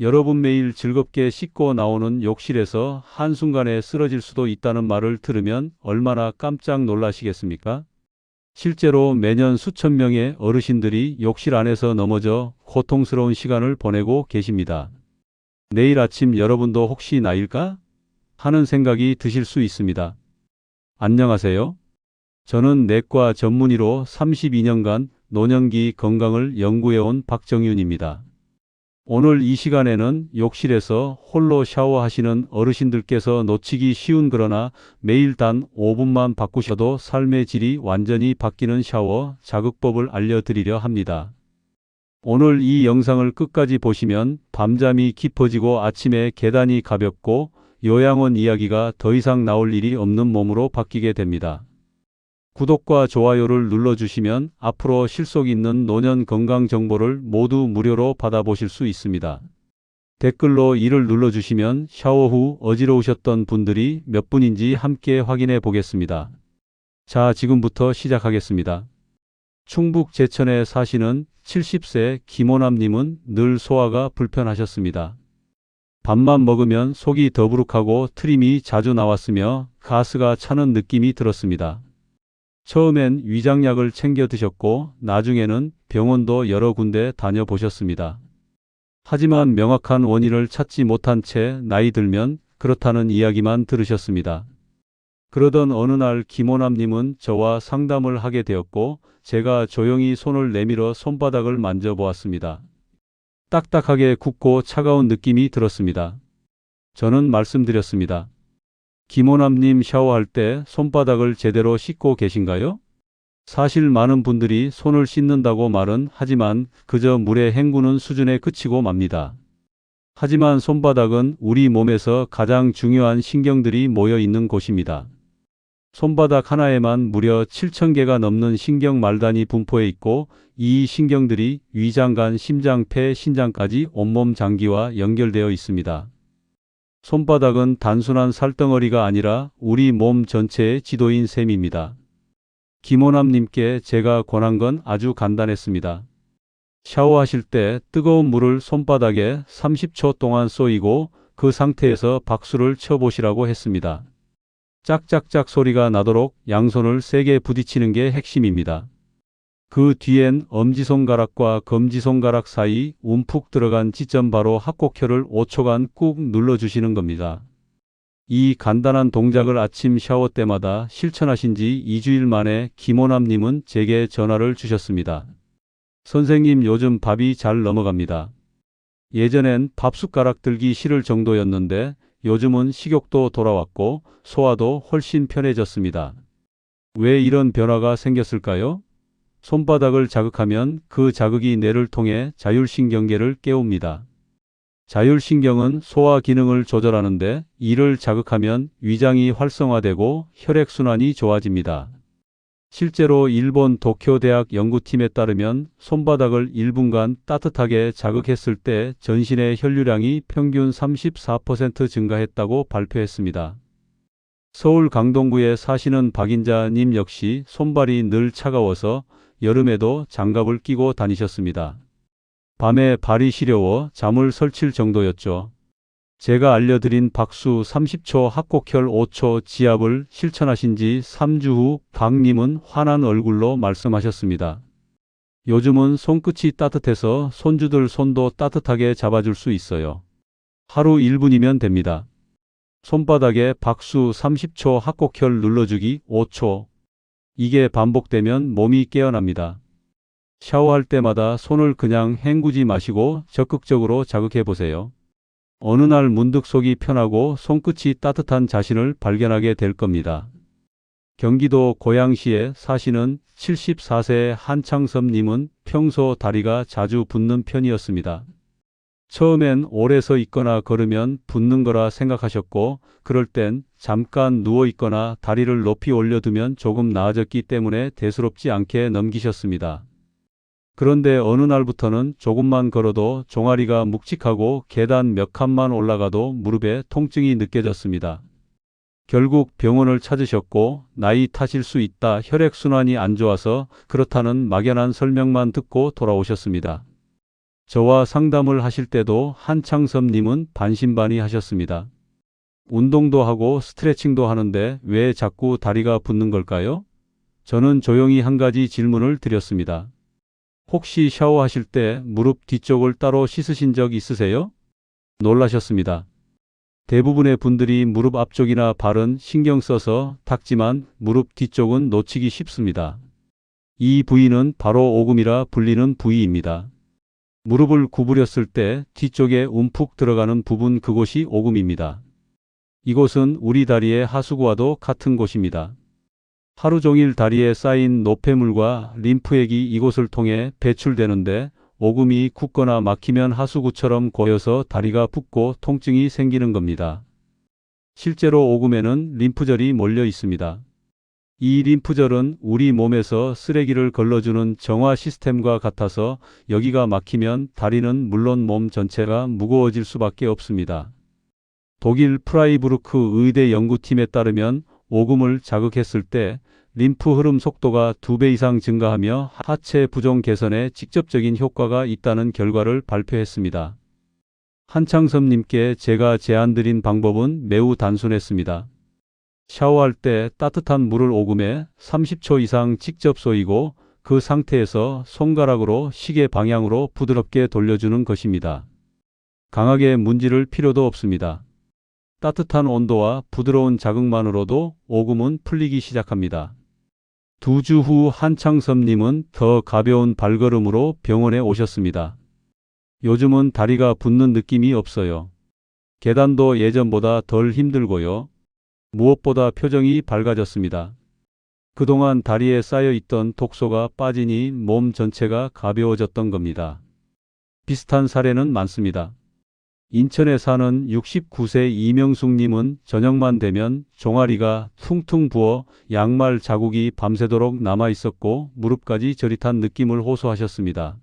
여러분 매일 즐겁게 씻고 나오는 욕실에서 한순간에 쓰러질 수도 있다는 말을 들으면 얼마나 깜짝 놀라시겠습니까? 실제로 매년 수천 명의 어르신들이 욕실 안에서 넘어져 고통스러운 시간을 보내고 계십니다. 내일 아침 여러분도 혹시 나일까? 하는 생각이 드실 수 있습니다. 안녕하세요. 저는 내과 전문의로 32년간 노년기 건강을 연구해온 박정윤입니다. 오늘 이 시간에는 욕실에서 홀로 샤워하시는 어르신들께서 놓치기 쉬운 그러나 매일 단 5분만 바꾸셔도 삶의 질이 완전히 바뀌는 샤워 자극법을 알려드리려 합니다. 오늘 이 영상을 끝까지 보시면 밤잠이 깊어지고 아침에 계단이 가볍고 요양원 이야기가 더 이상 나올 일이 없는 몸으로 바뀌게 됩니다. 구독과 좋아요를 눌러주시면 앞으로 실속 있는 노년 건강 정보를 모두 무료로 받아보실 수 있습니다. 댓글로 이를 눌러주시면 샤워 후 어지러우셨던 분들이 몇 분인지 함께 확인해 보겠습니다. 자, 지금부터 시작하겠습니다. 충북 제천에 사시는 70세 김호남님은 늘 소화가 불편하셨습니다. 밥만 먹으면 속이 더부룩하고 트림이 자주 나왔으며 가스가 차는 느낌이 들었습니다. 처음엔 위장약을 챙겨 드셨고 나중에는 병원도 여러 군데 다녀보셨습니다. 하지만 명확한 원인을 찾지 못한 채 나이 들면 그렇다는 이야기만 들으셨습니다. 그러던 어느 날 김호남님은 저와 상담을 하게 되었고 제가 조용히 손을 내밀어 손바닥을 만져보았습니다. 딱딱하게 굳고 차가운 느낌이 들었습니다. 저는 말씀드렸습니다. 김호남님 샤워할 때 손바닥을 제대로 씻고 계신가요? 사실 많은 분들이 손을 씻는다고 말은 하지만 그저 물에 헹구는 수준에 그치고 맙니다. 하지만 손바닥은 우리 몸에서 가장 중요한 신경들이 모여 있는 곳입니다. 손바닥 하나에만 무려 7,000개가 넘는 신경 말단이 분포해 있고 이 신경들이 위장, 간, 심장, 폐, 신장까지 온몸 장기와 연결되어 있습니다. 손바닥은 단순한 살덩어리가 아니라 우리 몸 전체의 지도인 셈입니다. 김호남님께 제가 권한 건 아주 간단했습니다. 샤워하실 때 뜨거운 물을 손바닥에 30초 동안 쏘이고 그 상태에서 박수를 쳐보시라고 했습니다. 짝짝짝 소리가 나도록 양손을 세게 부딪히는 게 핵심입니다. 그 뒤엔 엄지손가락과 검지손가락 사이 움푹 들어간 지점 바로 합곡혈을 5초간 꾹 눌러주시는 겁니다. 이 간단한 동작을 아침 샤워 때마다 실천하신 지 2주일 만에 김호남님은 제게 전화를 주셨습니다. 선생님 요즘 밥이 잘 넘어갑니다. 예전엔 밥숟가락 들기 싫을 정도였는데 요즘은 식욕도 돌아왔고 소화도 훨씬 편해졌습니다. 왜 이런 변화가 생겼을까요? 손바닥을 자극하면 그 자극이 뇌를 통해 자율신경계를 깨웁니다. 자율신경은 소화 기능을 조절하는데 이를 자극하면 위장이 활성화되고 혈액순환이 좋아집니다. 실제로 일본 도쿄대학 연구팀에 따르면 손바닥을 1분간 따뜻하게 자극했을 때 전신의 혈류량이 평균 34% 증가했다고 발표했습니다. 서울 강동구에 사시는 박인자님 역시 손발이 늘 차가워서 여름에도 장갑을 끼고 다니셨습니다. 밤에 발이 시려워 잠을 설칠 정도였죠. 제가 알려드린 박수 30초 합곡혈 5초 지압을 실천하신 지 3주 후 박님은 환한 얼굴로 말씀하셨습니다. 요즘은 손끝이 따뜻해서 손주들 손도 따뜻하게 잡아줄 수 있어요. 하루 1분이면 됩니다. 손바닥에 박수 30초 합곡혈 눌러주기 5초. 이게 반복되면 몸이 깨어납니다. 샤워할 때마다 손을 그냥 헹구지 마시고 적극적으로 자극해 보세요. 어느 날 문득 속이 편하고 손끝이 따뜻한 자신을 발견하게 될 겁니다. 경기도 고양시에 사시는 74세 한창섭님은 평소 다리가 자주 붓는 편이었습니다. 처음엔 오래 서 있거나 걸으면 붓는 거라 생각하셨고, 그럴 땐 잠깐 누워 있거나 다리를 높이 올려두면 조금 나아졌기 때문에 대수롭지 않게 넘기셨습니다. 그런데 어느 날부터는 조금만 걸어도 종아리가 묵직하고 계단 몇 칸만 올라가도 무릎에 통증이 느껴졌습니다. 결국 병원을 찾으셨고 나이 탓일 수 있다 혈액순환이 안 좋아서 그렇다는 막연한 설명만 듣고 돌아오셨습니다. 저와 상담을 하실 때도 한창섭님은 반신반의 하셨습니다. 운동도 하고 스트레칭도 하는데 왜 자꾸 다리가 붓는 걸까요? 저는 조용히 한 가지 질문을 드렸습니다. 혹시 샤워하실 때 무릎 뒤쪽을 따로 씻으신 적 있으세요? 놀라셨습니다. 대부분의 분들이 무릎 앞쪽이나 발은 신경 써서 닦지만 무릎 뒤쪽은 놓치기 쉽습니다. 이 부위는 바로 오금이라 불리는 부위입니다. 무릎을 구부렸을 때 뒤쪽에 움푹 들어가는 부분 그곳이 오금입니다. 이곳은 우리 다리의 하수구와도 같은 곳입니다. 하루 종일 다리에 쌓인 노폐물과 림프액이 이곳을 통해 배출되는데 오금이 굳거나 막히면 하수구처럼 고여서 다리가 붓고 통증이 생기는 겁니다. 실제로 오금에는 림프절이 몰려 있습니다. 이 림프절은 우리 몸에서 쓰레기를 걸러주는 정화 시스템과 같아서 여기가 막히면 다리는 물론 몸 전체가 무거워질 수밖에 없습니다. 독일 프라이부르크 의대 연구팀에 따르면 오금을 자극했을 때 림프 흐름 속도가 2배 이상 증가하며 하체 부종 개선에 직접적인 효과가 있다는 결과를 발표했습니다. 한창섭님께 제가 제안드린 방법은 매우 단순했습니다. 샤워할 때 따뜻한 물을 오금에 30초 이상 직접 쏘이고 그 상태에서 손가락으로 시계 방향으로 부드럽게 돌려주는 것입니다. 강하게 문지를 필요도 없습니다. 따뜻한 온도와 부드러운 자극만으로도 오금은 풀리기 시작합니다. 두 주 후 한창섭님은 더 가벼운 발걸음으로 병원에 오셨습니다. 요즘은 다리가 붓는 느낌이 없어요. 계단도 예전보다 덜 힘들고요. 무엇보다 표정이 밝아졌습니다. 그동안 다리에 쌓여 있던 독소가 빠지니 몸 전체가 가벼워졌던 겁니다. 비슷한 사례는 많습니다. 인천에 사는 69세 이명숙님은 저녁만 되면 종아리가 퉁퉁 부어 양말 자국이 밤새도록 남아 있었고 무릎까지 저릿한 느낌을 호소하셨습니다.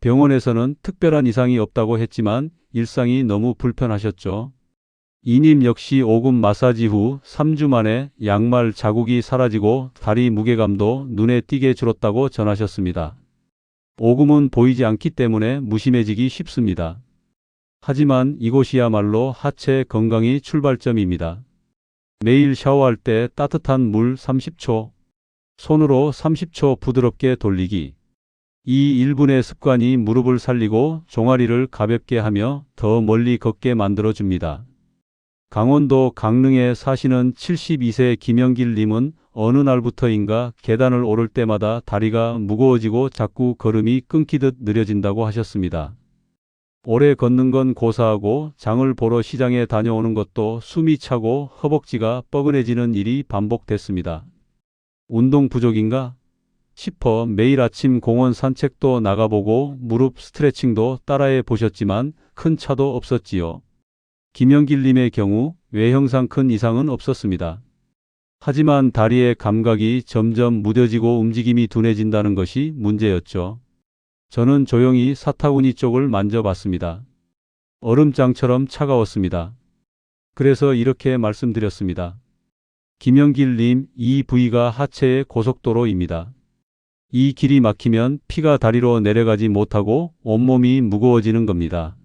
병원에서는 특별한 이상이 없다고 했지만 일상이 너무 불편하셨죠. 이님 역시 오금 마사지 후 3주 만에 양말 자국이 사라지고 다리 무게감도 눈에 띄게 줄었다고 전하셨습니다. 오금은 보이지 않기 때문에 무심해지기 쉽습니다. 하지만 이곳이야말로 하체 건강의 출발점입니다. 매일 샤워할 때 따뜻한 물 30초, 손으로 30초 부드럽게 돌리기. 이 1분의 습관이 무릎을 살리고 종아리를 가볍게 하며 더 멀리 걷게 만들어줍니다. 강원도 강릉에 사시는 72세 김영길 님은 어느 날부터인가 계단을 오를 때마다 다리가 무거워지고 자꾸 걸음이 끊기듯 느려진다고 하셨습니다. 오래 걷는 건 고사하고 장을 보러 시장에 다녀오는 것도 숨이 차고 허벅지가 뻐근해지는 일이 반복됐습니다. 운동 부족인가? 싶어 매일 아침 공원 산책도 나가보고 무릎 스트레칭도 따라해 보셨지만 큰 차도 없었지요. 김영길님의 경우 외형상 큰 이상은 없었습니다. 하지만 다리의 감각이 점점 무뎌지고 움직임이 둔해진다는 것이 문제였죠. 저는 조용히 사타구니 쪽을 만져봤습니다. 얼음장처럼 차가웠습니다. 그래서 이렇게 말씀드렸습니다. 김영길님, 이 부위가 하체의 고속도로입니다. 이 길이 막히면 피가 다리로 내려가지 못하고 온몸이 무거워지는 겁니다.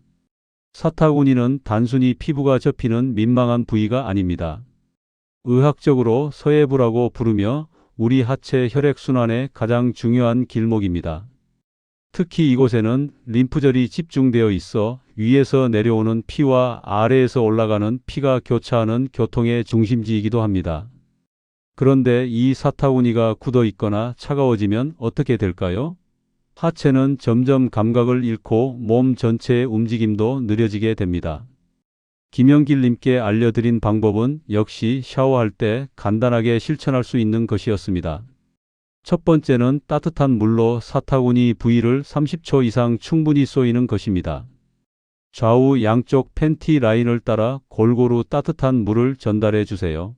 사타구니는 단순히 피부가 접히는 민망한 부위가 아닙니다. 의학적으로 서해부라고 부르며 우리 하체 혈액순환의 가장 중요한 길목입니다. 특히 이곳에는 림프절이 집중되어 있어 위에서 내려오는 피와 아래에서 올라가는 피가 교차하는 교통의 중심지이기도 합니다. 그런데 이 사타구니가 굳어 있거나 차가워지면 어떻게 될까요? 하체는 점점 감각을 잃고 몸 전체의 움직임도 느려지게 됩니다. 김영길님께 알려드린 방법은 역시 샤워할 때 간단하게 실천할 수 있는 것이었습니다. 첫 번째는 따뜻한 물로 사타구니 부위를 30초 이상 충분히 쏘이는 것입니다. 좌우 양쪽 팬티 라인을 따라 골고루 따뜻한 물을 전달해 주세요.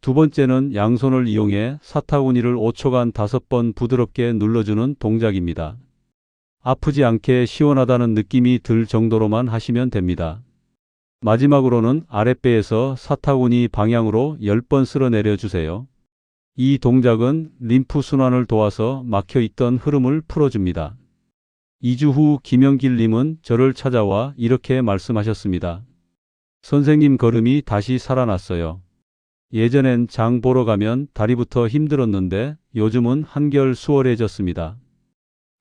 두 번째는 양손을 이용해 사타구니를 5초간 5번 부드럽게 눌러주는 동작입니다. 아프지 않게 시원하다는 느낌이 들 정도로만 하시면 됩니다. 마지막으로는 아랫배에서 사타구니 방향으로 10번 쓸어 내려 주세요. 이 동작은 림프 순환을 도와서 막혀 있던 흐름을 풀어줍니다. 2주 후 김영길님은 저를 찾아와 이렇게 말씀하셨습니다. 선생님 걸음이 다시 살아났어요. 예전엔 장 보러 가면 다리부터 힘들었는데 요즘은 한결 수월해졌습니다.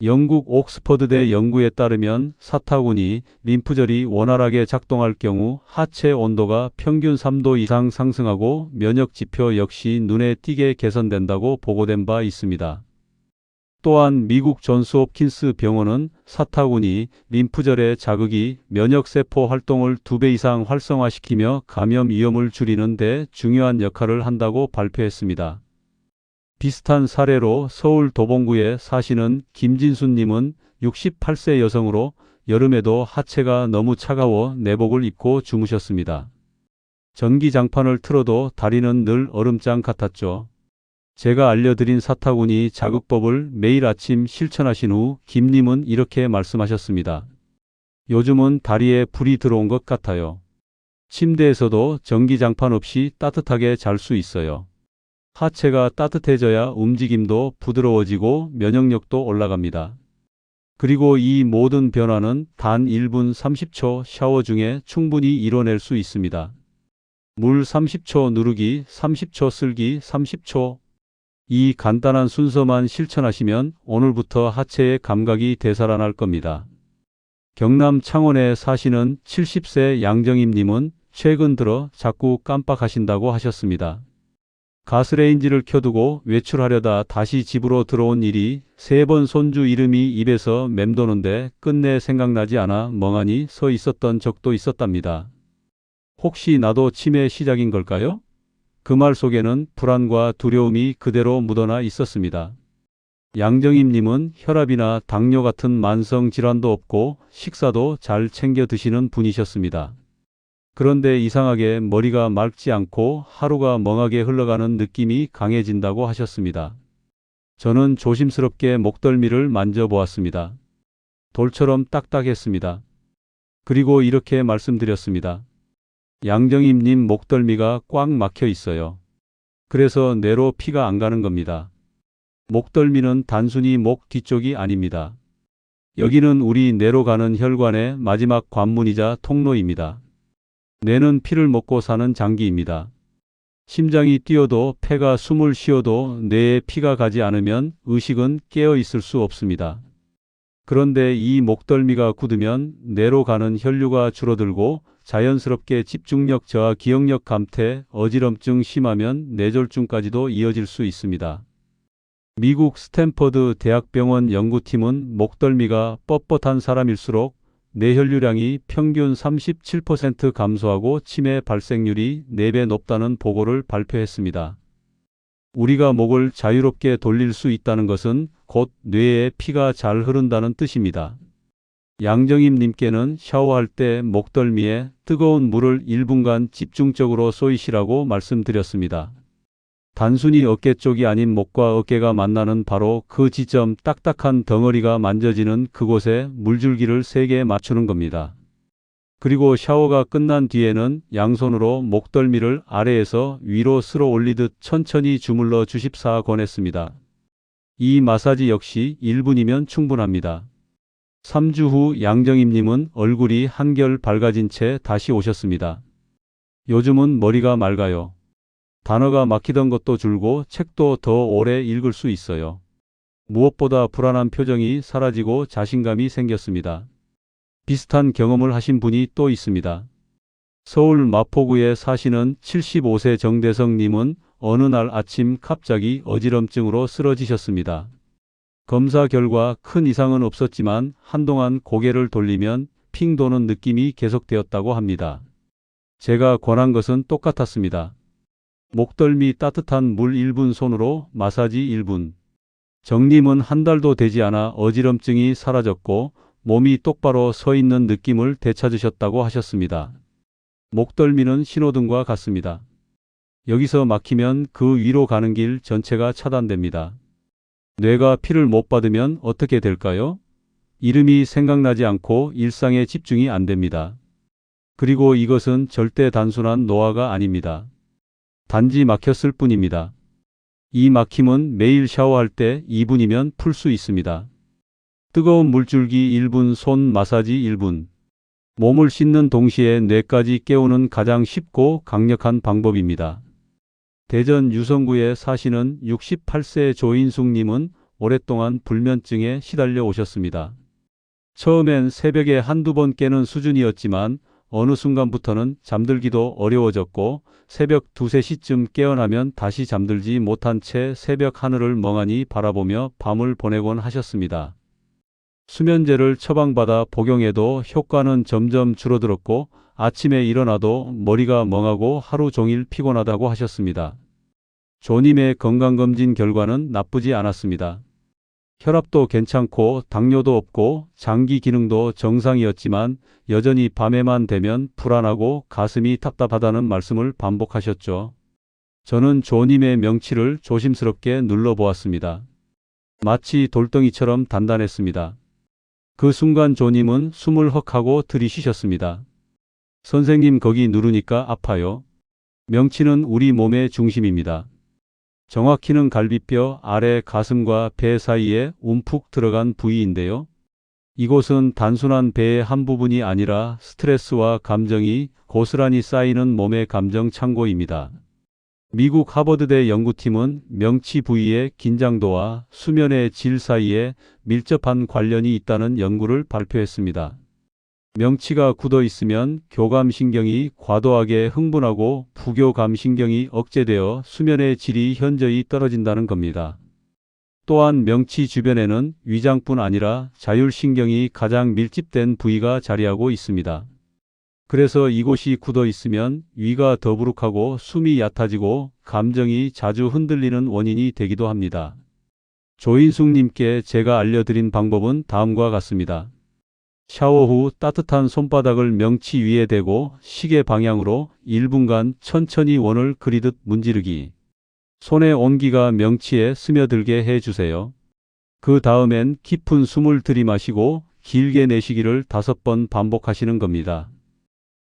영국 옥스퍼드대 연구에 따르면 사타구니, 림프절이 원활하게 작동할 경우 하체 온도가 평균 3도 이상 상승하고 면역 지표 역시 눈에 띄게 개선된다고 보고된 바 있습니다. 또한 미국 존스 홉킨스 병원은 사타구니, 림프절의 자극이 면역세포 활동을 두 배 이상 활성화시키며 감염 위험을 줄이는 데 중요한 역할을 한다고 발표했습니다. 비슷한 사례로 서울 도봉구에 사시는 김진수님은 68세 여성으로 여름에도 하체가 너무 차가워 내복을 입고 주무셨습니다. 전기장판을 틀어도 다리는 늘 얼음장 같았죠. 제가 알려드린 사타구니 자극법을 매일 아침 실천하신 후 김님은 이렇게 말씀하셨습니다. 요즘은 다리에 불이 들어온 것 같아요. 침대에서도 전기장판 없이 따뜻하게 잘 수 있어요. 하체가 따뜻해져야 움직임도 부드러워지고 면역력도 올라갑니다. 그리고 이 모든 변화는 단 1분 30초 샤워 중에 충분히 이뤄낼 수 있습니다. 물 30초 누르기, 30초 쓸기, 30초 이 간단한 순서만 실천하시면 오늘부터 하체의 감각이 되살아날 겁니다. 경남 창원에 사시는 70세 양정임님은 최근 들어 자꾸 깜빡하신다고 하셨습니다. 가스레인지를 켜두고 외출하려다 다시 집으로 들어온 일이 세 번 손주 이름이 입에서 맴도는데 끝내 생각나지 않아 멍하니 서 있었던 적도 있었답니다. 혹시 나도 치매 시작인 걸까요? 그 말 속에는 불안과 두려움이 그대로 묻어나 있었습니다. 양정임님은 혈압이나 당뇨 같은 만성 질환도 없고 식사도 잘 챙겨 드시는 분이셨습니다. 그런데 이상하게 머리가 맑지 않고 하루가 멍하게 흘러가는 느낌이 강해진다고 하셨습니다. 저는 조심스럽게 목덜미를 만져보았습니다. 돌처럼 딱딱했습니다. 그리고 이렇게 말씀드렸습니다. 양정임님 목덜미가 꽉 막혀 있어요. 그래서 뇌로 피가 안 가는 겁니다. 목덜미는 단순히 목 뒤쪽이 아닙니다. 여기는 우리 뇌로 가는 혈관의 마지막 관문이자 통로입니다. 뇌는 피를 먹고 사는 장기입니다. 심장이 뛰어도 폐가 숨을 쉬어도 뇌에 피가 가지 않으면 의식은 깨어 있을 수 없습니다. 그런데 이 목덜미가 굳으면 뇌로 가는 혈류가 줄어들고 자연스럽게 집중력 저하, 기억력 감퇴, 어지럼증 심하면 뇌졸중까지도 이어질 수 있습니다. 미국 스탠퍼드 대학병원 연구팀은 목덜미가 뻣뻣한 사람일수록 뇌혈류량이 평균 37% 감소하고 치매 발생률이 4배 높다는 보고를 발표했습니다. 우리가 목을 자유롭게 돌릴 수 있다는 것은 곧 뇌에 피가 잘 흐른다는 뜻입니다. 양정임님께는 샤워할 때 목덜미에 뜨거운 물을 1분간 집중적으로 쏘이시라고 말씀드렸습니다. 단순히 어깨 쪽이 아닌 목과 어깨가 만나는 바로 그 지점 딱딱한 덩어리가 만져지는 그곳에 물줄기를 3개 맞추는 겁니다. 그리고 샤워가 끝난 뒤에는 양손으로 목덜미를 아래에서 위로 쓸어 올리듯 천천히 주물러 주십사 권했습니다. 이 마사지 역시 1분이면 충분합니다. 3주 후 양정임님은 얼굴이 한결 밝아진 채 다시 오셨습니다. 요즘은 머리가 맑아요. 단어가 막히던 것도 줄고 책도 더 오래 읽을 수 있어요. 무엇보다 불안한 표정이 사라지고 자신감이 생겼습니다. 비슷한 경험을 하신 분이 또 있습니다. 서울 마포구에 사시는 75세 정대성님은 어느 날 아침 갑자기 어지럼증으로 쓰러지셨습니다. 검사 결과 큰 이상은 없었지만 한동안 고개를 돌리면 핑 도는 느낌이 계속되었다고 합니다. 제가 권한 것은 똑같았습니다. 목덜미 따뜻한 물 1분 손으로 마사지 1분. 정님은 한 달도 되지 않아 어지럼증이 사라졌고 몸이 똑바로 서 있는 느낌을 되찾으셨다고 하셨습니다. 목덜미는 신호등과 같습니다. 여기서 막히면 그 위로 가는 길 전체가 차단됩니다. 뇌가 피를 못 받으면 어떻게 될까요? 이름이 생각나지 않고 일상에 집중이 안 됩니다. 그리고 이것은 절대 단순한 노화가 아닙니다. 단지 막혔을 뿐입니다. 이 막힘은 매일 샤워할 때 2분이면 풀 수 있습니다. 뜨거운 물줄기 1분, 손 마사지 1분. 몸을 씻는 동시에 뇌까지 깨우는 가장 쉽고 강력한 방법입니다. 대전 유성구에 사시는 68세 조인숙님은 오랫동안 불면증에 시달려 오셨습니다. 처음엔 새벽에 한두 번 깨는 수준이었지만 어느 순간부터는 잠들기도 어려워졌고 새벽 2, 3시쯤 깨어나면 다시 잠들지 못한 채 새벽 하늘을 멍하니 바라보며 밤을 보내곤 하셨습니다. 수면제를 처방받아 복용해도 효과는 점점 줄어들었고 아침에 일어나도 머리가 멍하고 하루 종일 피곤하다고 하셨습니다. 조님의 건강검진 결과는 나쁘지 않았습니다. 혈압도 괜찮고 당뇨도 없고 장기 기능도 정상이었지만 여전히 밤에만 되면 불안하고 가슴이 답답하다는 말씀을 반복하셨죠. 저는 조님의 명치를 조심스럽게 눌러보았습니다. 마치 돌덩이처럼 단단했습니다. 그 순간 조님은 숨을 헉 하고 들이쉬셨습니다. 선생님 거기 누르니까 아파요. 명치는 우리 몸의 중심입니다. 정확히는 갈비뼈 아래 가슴과 배 사이에 움푹 들어간 부위인데요. 이곳은 단순한 배의 한 부분이 아니라 스트레스와 감정이 고스란히 쌓이는 몸의 감정 창고입니다. 미국 하버드대 연구팀은 명치 부위의 긴장도와 수면의 질 사이에 밀접한 관련이 있다는 연구를 발표했습니다. 명치가 굳어 있으면 교감신경이 과도하게 흥분하고 부교감신경이 억제되어 수면의 질이 현저히 떨어진다는 겁니다. 또한 명치 주변에는 위장뿐 아니라 자율신경이 가장 밀집된 부위가 자리하고 있습니다. 그래서 이곳이 굳어 있으면 위가 더부룩하고 숨이 얕아지고 감정이 자주 흔들리는 원인이 되기도 합니다. 조인숙님께 제가 알려드린 방법은 다음과 같습니다. 샤워 후 따뜻한 손바닥을 명치 위에 대고 시계 방향으로 1분간 천천히 원을 그리듯 문지르기. 손의 온기가 명치에 스며들게 해주세요. 그 다음엔 깊은 숨을 들이마시고 길게 내쉬기를 다섯 번 반복하시는 겁니다.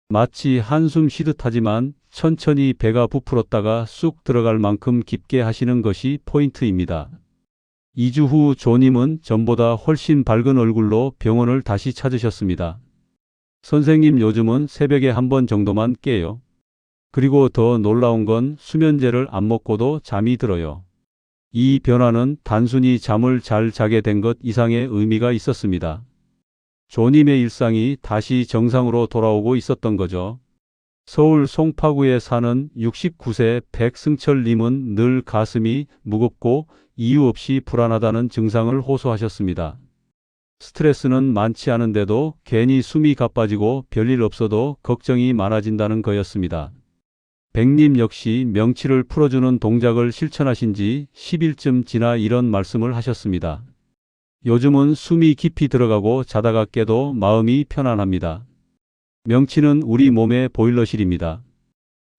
마치 한숨 쉬듯 하지만 천천히 배가 부풀었다가 쑥 들어갈 만큼 깊게 하시는 것이 포인트입니다. 2주 후 조님은 전보다 훨씬 밝은 얼굴로 병원을 다시 찾으셨습니다. 선생님 요즘은 새벽에 한 번 정도만 깨요. 그리고 더 놀라운 건 수면제를 안 먹고도 잠이 들어요. 이 변화는 단순히 잠을 잘 자게 된 것 이상의 의미가 있었습니다. 조님의 일상이 다시 정상으로 돌아오고 있었던 거죠. 서울 송파구에 사는 69세 백승철님은 늘 가슴이 무겁고 이유 없이 불안하다는 증상을 호소하셨습니다. 스트레스는 많지 않은데도 괜히 숨이 가빠지고 별일 없어도 걱정이 많아진다는 거였습니다. 백님 역시 명치를 풀어주는 동작을 실천하신 지 10일쯤 지나 이런 말씀을 하셨습니다. 요즘은 숨이 깊이 들어가고 자다가 깨도 마음이 편안합니다. 명치는 우리 몸의 보일러실입니다.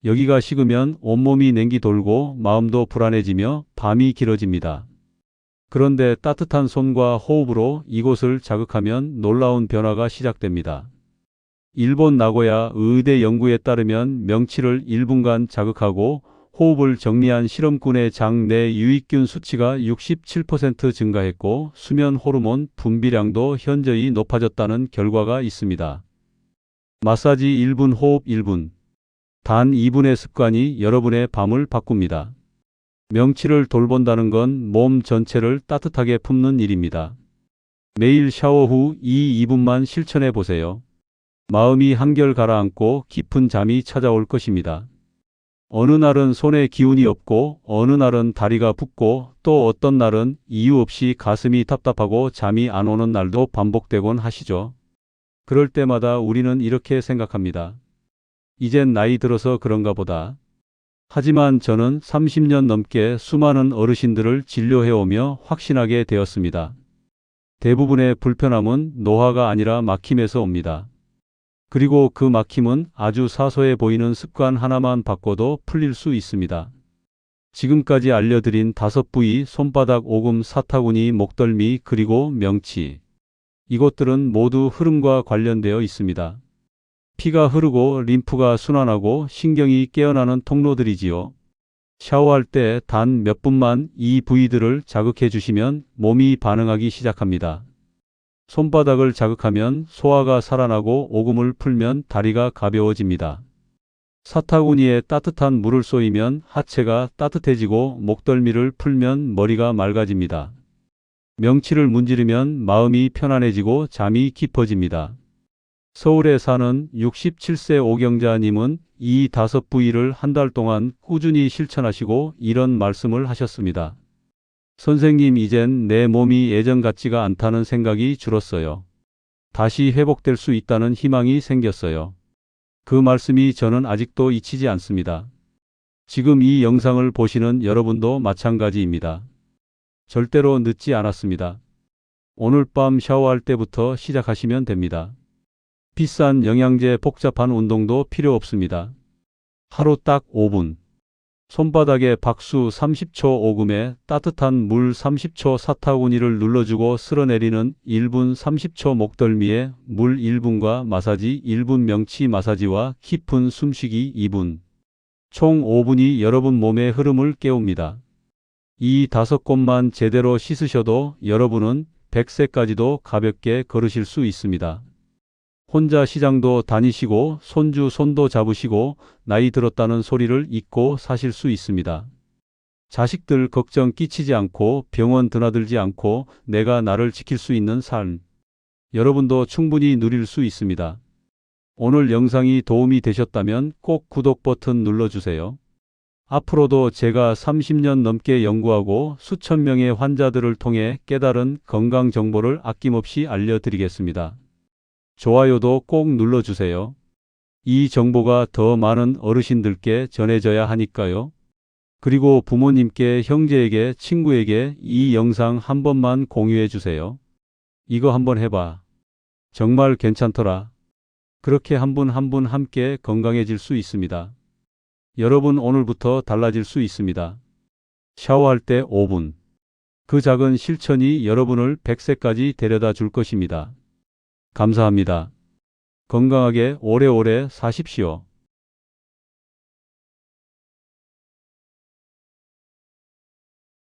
여기가 식으면 온몸이 냉기 돌고 마음도 불안해지며 밤이 길어집니다. 그런데 따뜻한 손과 호흡으로 이곳을 자극하면 놀라운 변화가 시작됩니다. 일본 나고야 의대 연구에 따르면 명치를 1분간 자극하고 호흡을 정리한 실험군의 장내 유익균 수치가 67% 증가했고 수면 호르몬 분비량도 현저히 높아졌다는 결과가 있습니다. 마사지 1분 호흡 1분 단 2분의 습관이 여러분의 밤을 바꿉니다. 명치를 돌본다는 건 몸 전체를 따뜻하게 품는 일입니다. 매일 샤워 후 이 2분만 실천해 보세요. 마음이 한결 가라앉고 깊은 잠이 찾아올 것입니다. 어느 날은 손에 기운이 없고 어느 날은 다리가 붓고 또 어떤 날은 이유 없이 가슴이 답답하고 잠이 안 오는 날도 반복되곤 하시죠. 그럴 때마다 우리는 이렇게 생각합니다. 이젠 나이 들어서 그런가 보다. 하지만 저는 30년 넘게 수많은 어르신들을 진료해오며 확신하게 되었습니다. 대부분의 불편함은 노화가 아니라 막힘에서 옵니다. 그리고 그 막힘은 아주 사소해 보이는 습관 하나만 바꿔도 풀릴 수 있습니다. 지금까지 알려드린 다섯 부위 손바닥 오금 사타구니 목덜미 그리고 명치 이것들은 모두 흐름과 관련되어 있습니다. 피가 흐르고 림프가 순환하고 신경이 깨어나는 통로들이지요. 샤워할 때 단 몇 분만 이 부위들을 자극해 주시면 몸이 반응하기 시작합니다. 손바닥을 자극하면 소화가 살아나고 오금을 풀면 다리가 가벼워집니다. 사타구니에 따뜻한 물을 쏘이면 하체가 따뜻해지고 목덜미를 풀면 머리가 맑아집니다. 명치를 문지르면 마음이 편안해지고 잠이 깊어집니다. 서울에 사는 67세 오경자님은 이 다섯 부위를 한 달 동안 꾸준히 실천하시고 이런 말씀을 하셨습니다. 선생님, 이젠 내 몸이 예전 같지가 않다는 생각이 줄었어요. 다시 회복될 수 있다는 희망이 생겼어요. 그 말씀이 저는 아직도 잊히지 않습니다. 지금 이 영상을 보시는 여러분도 마찬가지입니다. 절대로 늦지 않았습니다. 오늘 밤 샤워할 때부터 시작하시면 됩니다. 비싼 영양제 복잡한 운동도 필요 없습니다. 하루 딱 5분. 손바닥에 박수 30초 오금에 따뜻한 물 30초 사타구니를 눌러주고 쓸어내리는 1분 30초 목덜미에 물 1분과 마사지 1분 명치 마사지와 깊은 숨쉬기 2분. 총 5분이 여러분 몸의 흐름을 깨웁니다. 이 다섯 곳만 제대로 씻으셔도 여러분은 100세까지도 가볍게 걸으실 수 있습니다. 혼자 시장도 다니시고 손주 손도 잡으시고 나이 들었다는 소리를 잊고 사실 수 있습니다. 자식들 걱정 끼치지 않고 병원 드나들지 않고 내가 나를 지킬 수 있는 삶. 여러분도 충분히 누릴 수 있습니다. 오늘 영상이 도움이 되셨다면 꼭 구독 버튼 눌러주세요. 앞으로도 제가 30년 넘게 연구하고 수천 명의 환자들을 통해 깨달은 건강 정보를 아낌없이 알려드리겠습니다. 좋아요도 꼭 눌러주세요. 이 정보가 더 많은 어르신들께 전해져야 하니까요. 그리고 부모님께, 형제에게, 친구에게 이 영상 한 번만 공유해 주세요. 이거 한번 해봐. 정말 괜찮더라. 그렇게 한 분 한 분 함께 건강해질 수 있습니다. 여러분 오늘부터 달라질 수 있습니다. 샤워할 때 5분. 그 작은 실천이 여러분을 100세까지 데려다 줄 것입니다. 감사합니다. 건강하게 오래오래 사십시오.